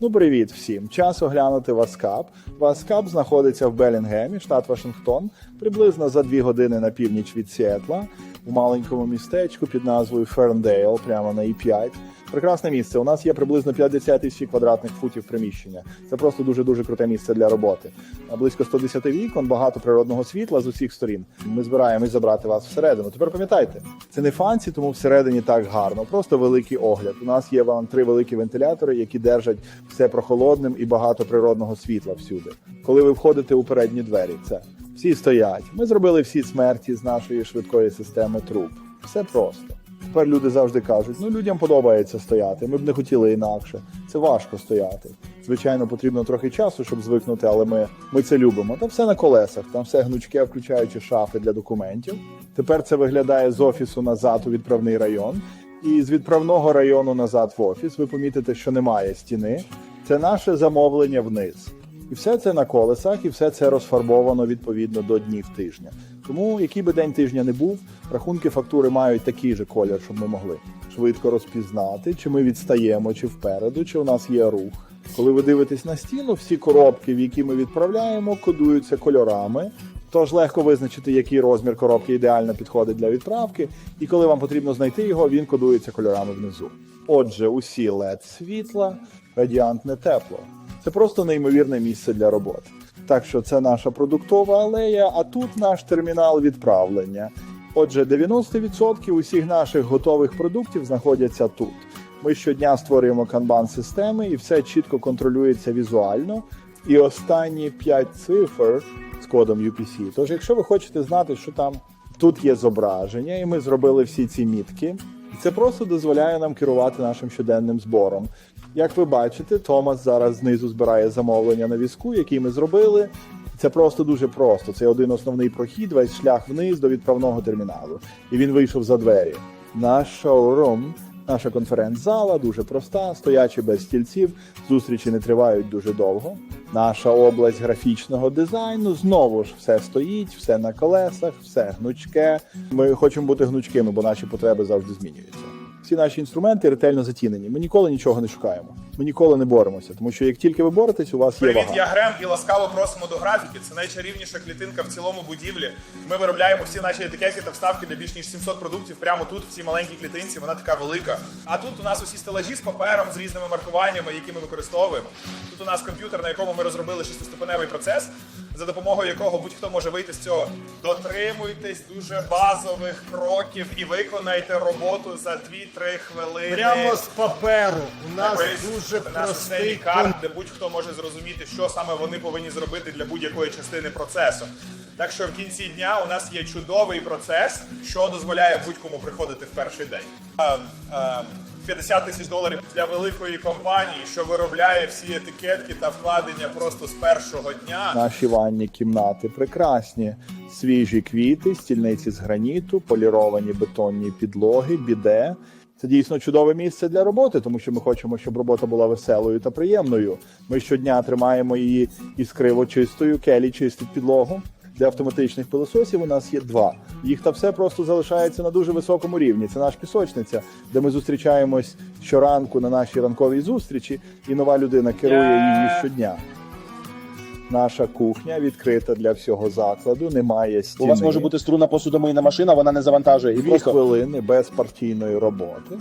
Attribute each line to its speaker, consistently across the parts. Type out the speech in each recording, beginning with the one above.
Speaker 1: Ну, привіт всім! Час оглянути Васкап. Васкап знаходиться в Белінгемі, штат Вашингтон, приблизно за дві години на північ від Сіетла, в маленькому містечку під назвою Ферндейл, прямо на І5. Прекрасне місце. У нас є приблизно 50 тисяч квадратних футів приміщення. Це просто дуже дуже круте місце для роботи. Близько 110 вікон, багато природного світла з усіх сторін. Ми збираємось забрати вас всередину. Тепер пам'ятайте, це не фанці, тому всередині так гарно. Просто великий огляд. У нас є вам три великі вентилятори, які держать все прохолодним і багато природного світла всюди. Коли ви входите у передні двері, це всі стоять. Ми зробили всі смерті з нашої швидкої системи труб. Все просто. Тепер люди завжди кажуть: ну людям подобається стояти. Ми б не хотіли інакше. Це важко стояти. Звичайно, потрібно трохи часу, щоб звикнути, але ми, ми це любимо. Там все на колесах, там все гнучке, включаючи шафи для документів. Тепер це виглядає з офісу назад у відправний район. І з відправного району назад в офіс ви помітите, що немає стіни. Це наше замовлення вниз. І все це на колесах, і все це розфарбовано відповідно до днів тижня. Тому, який би день тижня не був, рахунки фактури мають такий же колір, щоб ми могли швидко розпізнати, чи ми відстаємо, чи впереду, чи у нас є рух. Коли ви дивитесь на стіну, всі коробки, в які ми відправляємо, кодуються кольорами. Тож легко визначити, який розмір коробки ідеально підходить для відправки, і коли вам потрібно знайти його, він кодується кольорами внизу. Отже, усі led світла, радіантне тепло. Це просто неймовірне місце для роботи. Так що це наша продуктова алея, а тут наш термінал відправлення. Отже, 90% усіх наших готових продуктів знаходяться тут. Ми щодня створюємо канбан системи і все чітко контролюється візуально. І останні 5 цифр з кодом UPC. Тож, якщо ви хочете знати, що там тут є зображення, і ми зробили всі ці мітки, це просто дозволяє нам керувати нашим щоденним збором. Як ви бачите, Томас зараз знизу збирає замовлення на візку, який ми зробили. Це просто дуже просто. Це один основний прохід, весь шлях вниз до відправного терміналу. І він вийшов за двері. Наш шоурум, наша конференц-зала дуже проста, стоячи без стільців, зустрічі не тривають дуже довго. Наша область графічного дизайну знову ж все стоїть, все на колесах, все гнучке. Ми хочемо бути гнучкими, бо наші потреби завжди змінюються. Всі наші інструменти ретельно затінені. Ми ніколи нічого не шукаємо. Ми ніколи не боремося, тому що як тільки ви боретесь, у вас є
Speaker 2: Привіт,
Speaker 1: вага.
Speaker 2: я Грем і ласкаво просимо до графіки. Це найчарівніша клітинка в цілому будівлі. Ми виробляємо всі наші етикетки та вставки для більш ніж 700 продуктів прямо тут, в цій маленькій клітинці. Вона така велика. А тут у нас усі стелажі з папером, з різними маркуваннями, які ми використовуємо. Тут у нас комп'ютер, на якому ми розробили шестиступеневий процес, за допомогою якого будь-хто може вийти з цього. Дотримуйтесь дуже базових кроків і виконайте роботу за 2-3 хвилини.
Speaker 3: Прямо з паперу. У нас
Speaker 2: Тобто,
Speaker 3: дуже
Speaker 2: це наш
Speaker 3: простий
Speaker 2: карт, де будь-хто може зрозуміти, що саме вони повинні зробити для будь-якої частини процесу. Так що в кінці дня у нас є чудовий процес, що дозволяє будь-кому приходити в перший день. Е, е, 50 тисяч доларів для великої компанії, що виробляє всі етикетки та вкладення просто з першого дня.
Speaker 1: Наші ванні кімнати прекрасні. Свіжі квіти, стільниці з граніту, поліровані бетонні підлоги, біде. Це дійсно чудове місце для роботи, тому що ми хочемо, щоб робота була веселою та приємною. Ми щодня тримаємо її іскриво чистою, келі чистить підлогу. Для автоматичних пилососів у нас є два. Їх та все просто залишається на дуже високому рівні. Це наш пісочниця, де ми зустрічаємось щоранку на нашій ранковій зустрічі, і нова людина керує її щодня. Наша кухня відкрита для всього закладу, немає стіни.
Speaker 4: У вас може бути струнна посудомийна машина, вона не завантажує.
Speaker 1: Дві хвилини без партійної роботи.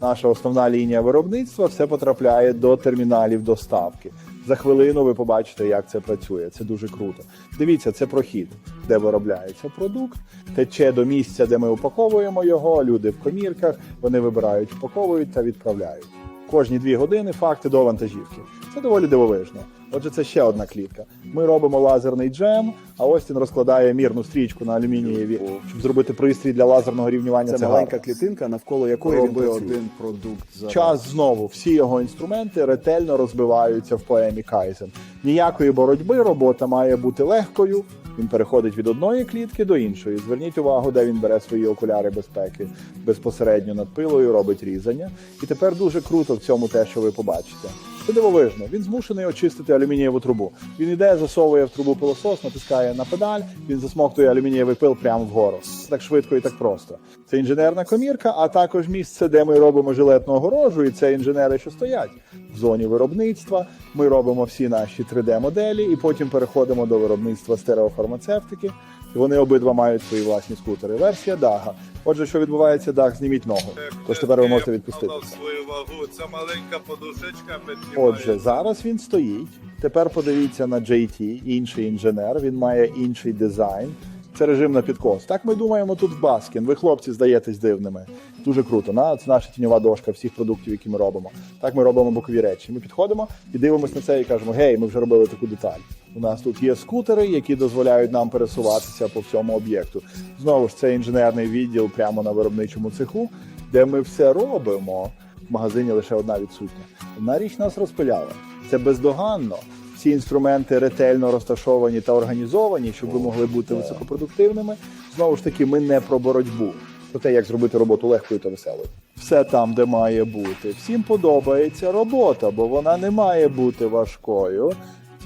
Speaker 1: Наша основна лінія виробництва все потрапляє до терміналів доставки. За хвилину ви побачите, як це працює. Це дуже круто. Дивіться, це прохід, де виробляється продукт, тече до місця, де ми упаковуємо його. Люди в комірках, вони вибирають, упаковують та відправляють. Кожні дві години факти до вантажівки. Це доволі дивовижно. Отже, це ще одна клітка. Ми робимо лазерний джем, а Остін розкладає мірну стрічку на алюмінієві, щоб зробити пристрій для лазерного рівнювання.
Speaker 5: Це
Speaker 1: цигарок.
Speaker 5: маленька клітинка, навколо якої він
Speaker 1: Роби
Speaker 5: працює.
Speaker 1: один
Speaker 5: продукт за
Speaker 1: Час знову. Всі його інструменти ретельно розбиваються в поемі Кайзен. Ніякої боротьби, робота має бути легкою. Він переходить від одної клітки до іншої. Зверніть увагу, де він бере свої окуляри безпеки безпосередньо над пилою, робить різання. І тепер дуже круто в цьому те, що ви побачите. Це дивовижно. Він змушений очистити алюмінієву трубу. Він іде, засовує в трубу пилосос, натискає на педаль, він засмоктує алюмінієвий пил прямо вгору. Так швидко і так просто. Це інженерна комірка, а також місце, де ми робимо жилетну огорожу, і це інженери, що стоять в зоні виробництва. Ми робимо всі наші 3D-моделі і потім переходимо до виробництва стереофармацевтики. Вони обидва мають свої власні скутери. Версія Дага. Отже, що відбувається, Даг, зніміть ногу. Тож тепер ви можете відпустити.
Speaker 6: Виконав свою вагу. Ця маленька подушечка.
Speaker 1: Отже, зараз він стоїть. Тепер подивіться на JT, інший інженер. Він має інший дизайн. Це режим на підкос. Так ми думаємо тут в Баскін. Ви, хлопці, здаєтесь дивними. Дуже круто. На це наша тіньова дошка всіх продуктів, які ми робимо. Так ми робимо бокові речі. Ми підходимо і дивимося на це і кажемо: гей, ми вже робили таку деталь. У нас тут є скутери, які дозволяють нам пересуватися по всьому об'єкту. Знову ж це інженерний відділ прямо на виробничому цеху, де ми все робимо. В магазині лише одна відсутня. Одна річ нас розпиляла. Це бездоганно. Всі інструменти ретельно розташовані та організовані, щоб ви могли бути високопродуктивними. Знову ж таки, ми не про боротьбу, про те, як зробити роботу легкою та веселою. Все там, де має бути. Всім подобається робота, бо вона не має бути важкою.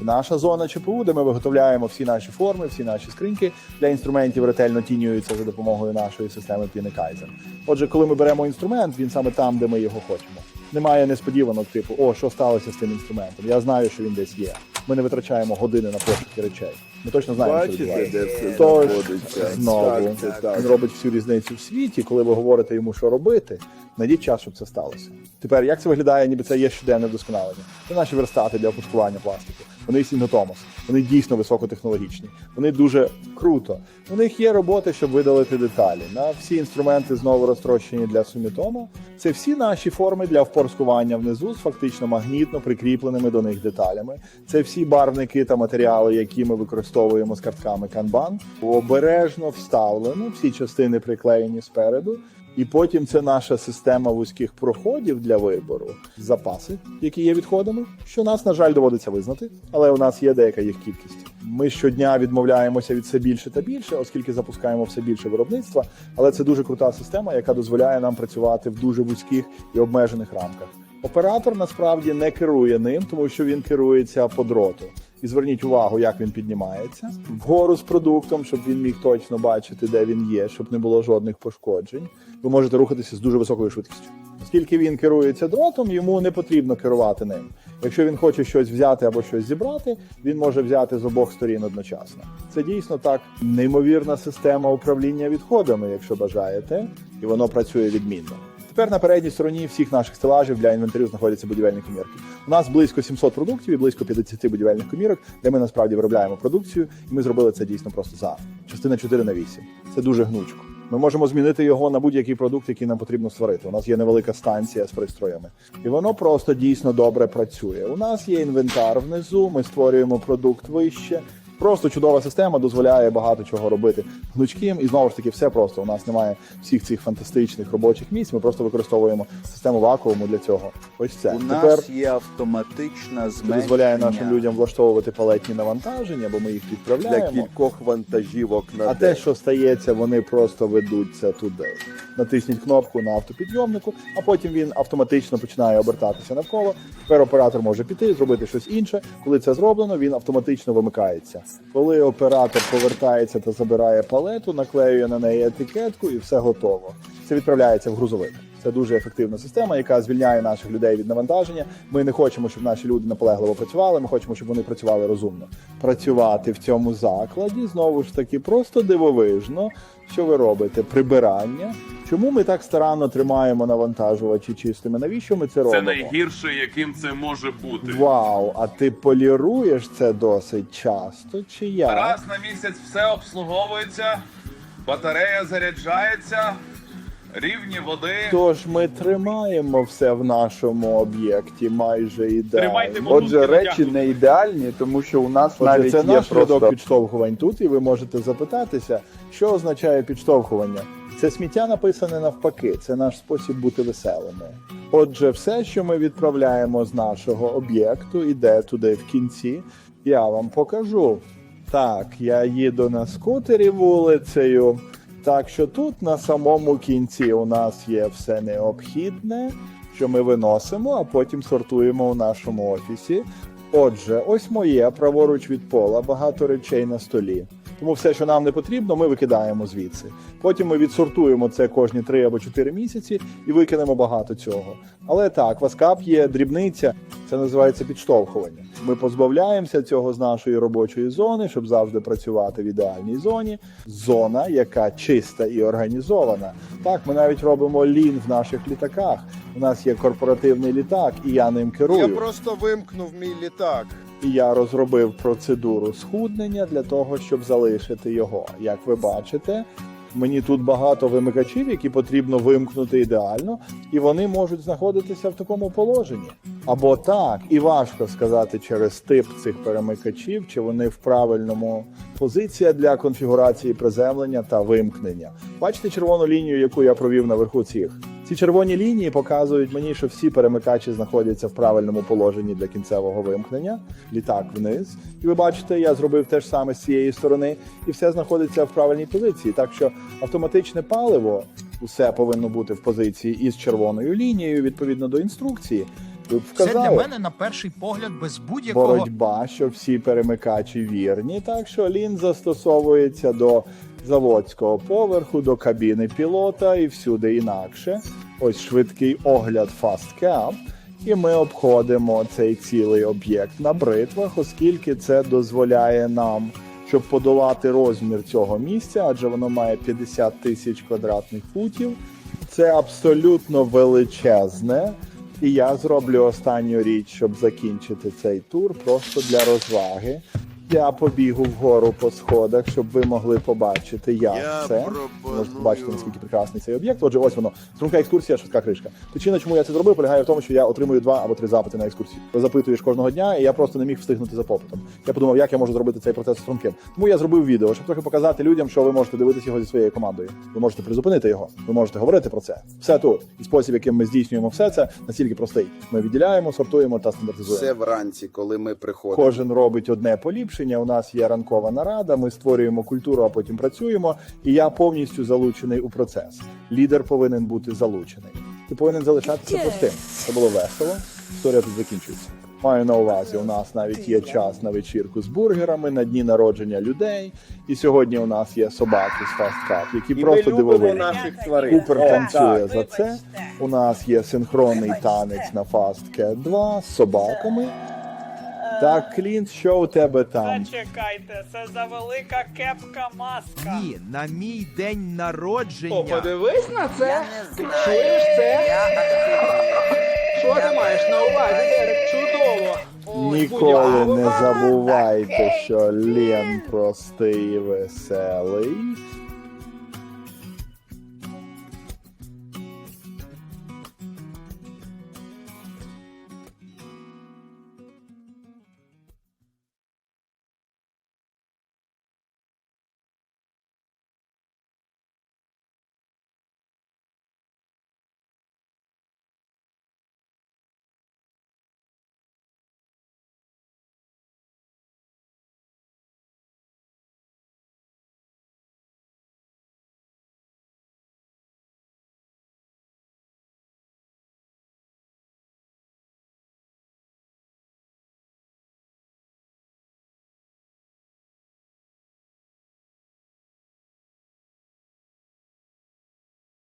Speaker 1: Це наша зона ЧПУ, де ми виготовляємо всі наші форми, всі наші скриньки для інструментів ретельно тінюються за допомогою нашої системи Kaiser. Отже, коли ми беремо інструмент, він саме там, де ми його хочемо. Немає несподіванок, типу, о, що сталося з тим інструментом. Я знаю, що він десь є. Ми не витрачаємо години на пошуки речей. Ми точно знаємо, що
Speaker 5: Бачите,
Speaker 1: відбувається. Тож, знову він робить всю різницю в світі, коли ви говорите йому, що робити. Найдіть час, щоб це сталося. Тепер як це виглядає, ніби це є щоденне вдосконалення. Це наші верстати для опускування пластику. Вони Сінготомос. Вони дійсно високотехнологічні. Вони дуже круто. У них є роботи, щоб видалити деталі. На всі інструменти знову розтрощені для сумітома. Це всі наші форми для впорскування внизу з фактично магнітно прикріпленими до них деталями. Це всі барвники та матеріали, які ми використовуємо з картками Kanban. Обережно вставлено, всі частини приклеєні спереду. І потім це наша система вузьких проходів для вибору, запаси, які є відходами, що нас, на жаль, доводиться визнати, але у нас є деяка їх кількість. Ми щодня відмовляємося від все більше та більше, оскільки запускаємо все більше виробництва. Але це дуже крута система, яка дозволяє нам працювати в дуже вузьких і обмежених рамках. Оператор насправді не керує ним, тому що він керується по дроту. І зверніть увагу, як він піднімається вгору з продуктом, щоб він міг точно бачити, де він є, щоб не було жодних пошкоджень. Ви можете рухатися з дуже високою швидкістю. Оскільки він керується дротом, йому не потрібно керувати ним. Якщо він хоче щось взяти або щось зібрати, він може взяти з обох сторін одночасно. Це дійсно так неймовірна система управління відходами, якщо бажаєте, і воно працює відмінно. Тепер на передній стороні всіх наших стелажів для інвентарю знаходяться будівельні комірки. У нас близько 700 продуктів і близько 50 будівельних комірок, де ми насправді виробляємо продукцію, і ми зробили це дійсно просто за частина 4 на 8. Це дуже гнучко. Ми можемо змінити його на будь-який продукт, який нам потрібно створити. У нас є невелика станція з пристроями, і воно просто дійсно добре працює. У нас є інвентар внизу. Ми створюємо продукт вище. Просто чудова система дозволяє багато чого робити гнучким, і знову ж таки, все просто. У нас немає всіх цих фантастичних робочих місць. Ми просто використовуємо систему вакууму для цього. Ось це
Speaker 5: У
Speaker 1: тепер
Speaker 5: нас є автоматичне
Speaker 1: це
Speaker 5: зменшення
Speaker 1: дозволяє нашим людям влаштовувати палетні навантаження, бо ми їх
Speaker 5: для кількох вантажівок на
Speaker 1: А
Speaker 5: день.
Speaker 1: те, що стається, вони просто ведуться туди. Натисніть кнопку на автопідйомнику, а потім він автоматично починає обертатися навколо. Тепер оператор може піти, зробити щось інше. Коли це зроблено, він автоматично вимикається. Коли оператор повертається та забирає палету, наклеює на неї етикетку і все готово. Це відправляється в грузовик. Це дуже ефективна система, яка звільняє наших людей від навантаження. Ми не хочемо, щоб наші люди наполегливо працювали. Ми хочемо, щоб вони працювали розумно. Працювати в цьому закладі знову ж таки просто дивовижно. Що ви робите? Прибирання. Чому ми так старанно тримаємо навантажувачі чистими? Навіщо ми це
Speaker 7: Це найгірше, яким це може бути.
Speaker 1: Вау! А ти поліруєш це досить часто? Чи як?
Speaker 7: Раз на місяць все обслуговується, батарея заряджається, рівні води.
Speaker 1: Тож ми тримаємо все в нашому об'єкті майже ідеально.
Speaker 7: Тримайте мотузки
Speaker 8: Отже, речі не ідеальні, тому що у нас
Speaker 1: Отже,
Speaker 8: навіть
Speaker 1: це
Speaker 8: є
Speaker 1: наш
Speaker 8: просто
Speaker 1: рядок підштовхувань тут, і ви можете запитатися, що означає підштовхування. Це сміття написане навпаки, це наш спосіб бути веселими. Отже, все, що ми відправляємо з нашого об'єкту, іде туди в кінці. Я вам покажу. Так, я їду на скутері вулицею. Так що тут на самому кінці у нас є все необхідне, що ми виносимо, а потім сортуємо у нашому офісі. Отже, ось моє праворуч від пола, багато речей на столі. Тому все, що нам не потрібно, ми викидаємо звідси. Потім ми відсортуємо це кожні 3 або 4 місяці і викинемо багато цього. Але так, васкап є дрібниця, це називається підштовхування. Ми позбавляємося цього з нашої робочої зони, щоб завжди працювати в ідеальній зоні. Зона, яка чиста і організована. Так, ми навіть робимо лін в наших літаках. У нас є корпоративний літак, і я ним керую.
Speaker 9: Я просто вимкнув мій літак.
Speaker 1: І я розробив процедуру схуднення для того, щоб залишити його. Як ви бачите, мені тут багато вимикачів, які потрібно вимкнути ідеально, і вони можуть знаходитися в такому положенні. Або так, і важко сказати через тип цих перемикачів, чи вони в правильному позиція для конфігурації приземлення та вимкнення. Бачите червону лінію, яку я провів наверху цих. Ці червоні лінії показують мені, що всі перемикачі знаходяться в правильному положенні для кінцевого вимкнення. Літак вниз. І ви бачите, я зробив те ж саме з цієї сторони, і все знаходиться в правильній позиції. Так що автоматичне паливо усе повинно бути в позиції із червоною лінією відповідно до інструкції. Б
Speaker 10: Це для мене на перший погляд без будь-якого
Speaker 1: боротьба, що всі перемикачі вірні. Так що лін застосовується до заводського поверху, до кабіни пілота і всюди інакше. Ось швидкий огляд Fast Cap. І ми обходимо цей цілий об'єкт на бритвах, оскільки це дозволяє нам, щоб подолати розмір цього місця, адже воно має 50 тисяч квадратних футів. Це абсолютно величезне. І я зроблю останню річ, щоб закінчити цей тур, просто для розваги. Я побігу вгору по сходах, щоб ви могли побачити, як
Speaker 9: Я
Speaker 1: це.
Speaker 9: пропоную-
Speaker 1: Можете побачити, наскільки прекрасний цей об'єкт. Отже, ось воно. Струнка екскурсія, швидка кришка. Причина, чому я це зробив, полягає в тому, що я отримую два або три запити на екскурсію. Запитуєш кожного дня, і я просто не міг встигнути за попитом. Я подумав, як я можу зробити цей процес струнким. Тому я зробив відео, щоб трохи показати людям, що ви можете дивитися його зі своєю командою. Ви можете призупинити його, ви можете говорити про це. Все тут. І спосіб, яким ми здійснюємо все це, настільки простий. Ми відділяємо, сортуємо та стандартизуємо.
Speaker 9: Все вранці, коли ми приходимо.
Speaker 1: Кожен робить одне поліпшення. У нас є ранкова нарада. Ми створюємо культуру, а потім працюємо. І я повністю залучений у процес. Лідер повинен бути залучений. Ти повинен залишатися простим. Це було весело. Історія тут закінчується. Маю на увазі, у нас навіть є час на вечірку з бургерами, на дні народження людей. І сьогодні у нас є собаки з Fast Cup, які просто дивовижні.
Speaker 9: наших тварин.
Speaker 1: Купер танцює за це. У нас є синхронний танець на Fast Cat 2 з собаками. Так, Клінт, що у тебе там?
Speaker 3: Зачекайте, це за велика кепка маска.
Speaker 10: ні, на мій день народження.
Speaker 3: О, подивись на це. Ти чуєш це? Що ти маєш на увазі, Дерек? Чудово. Ой,
Speaker 1: Ніколи не забувайте, що Лен простий і веселий.